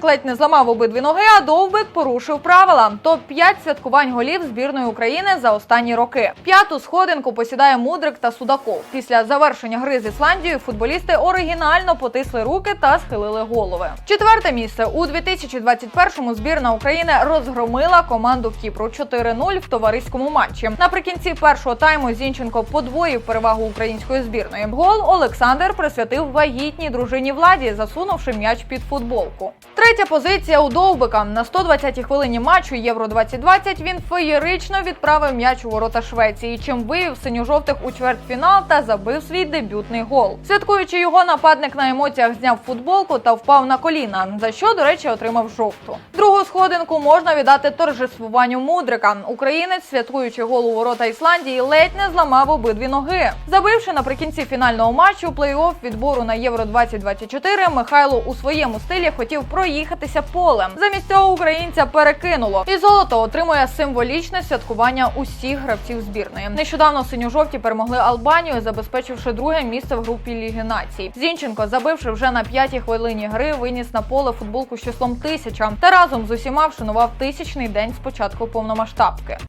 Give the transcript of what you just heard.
Мудрик ледь не зламав обидві ноги, а Довбик порушив правила. Топ 5 святкувань голів збірної України за останні роки. П'яту сходинку посідає Мудрик та Судаков. Після завершення гри з Ісландією футболісти оригінально потисли руки та схилили голови. Четверте місце у 2021-му збірна України розгромила команду в Кіпру 4-0 в товариському матчі. Наприкінці першого тайму Зінченко подвоїв перевагу української збірної. Гол Олександр присвятив вагітній дружині владі, засунувши м'яч під футболку. Третя позиція у Довбика на 120-й хвилині матчу Євро 2020 він феєрично відправив м'яч у ворота Швеції, чим вивів синьо-жовтих у чвертьфінал та забив свій дебютний гол. Святкуючи його, нападник на емоціях зняв футболку та впав на коліна, за що, до речі, отримав жовту. Сходинку можна віддати торжествуванню мудрика. Українець, святкуючи гол у ворота Ісландії, ледь не зламав обидві ноги. Забивши наприкінці фінального матчу плей-офф відбору на Євро 2024, Михайло у своєму стилі хотів проїхатися полем. Замість цього українця перекинуло, і золото отримує символічне святкування усіх гравців збірної. Нещодавно синьо-жовті перемогли Албанію, забезпечивши друге місце в групі Ліги націй. Зінченко, забивши вже на п'ятій хвилині гри, виніс на поле футболку з числом тисяча та разом з усіма вшанував тисячний день з початку повномасштабки.